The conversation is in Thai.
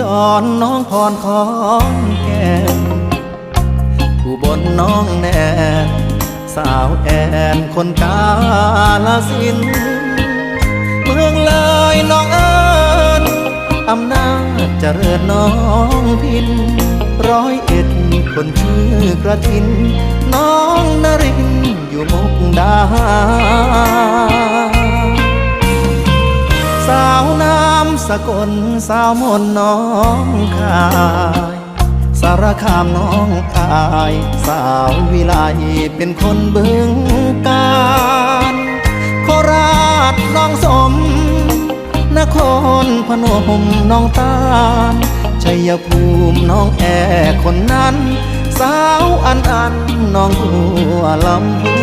ดรนน้องพรของแก่นอุบลน้องแนนสาวแอนคนกาลสิน เมืองเลยน้องเอิญอำนาจเจริญน้องพิน ร้อยเอ็ดคนชื่อกระทิน น้องนรินอยู่มุกดาาสาวน้ำสกลสาวมนน้องคาย สารคามน้องอาย สาววิไลเป็นคนบึงการโคราชน้องสม นครพนมน้องตาลชัยภูมิน้องแอคนนั้น สาวอันอันน้องหัวลำพู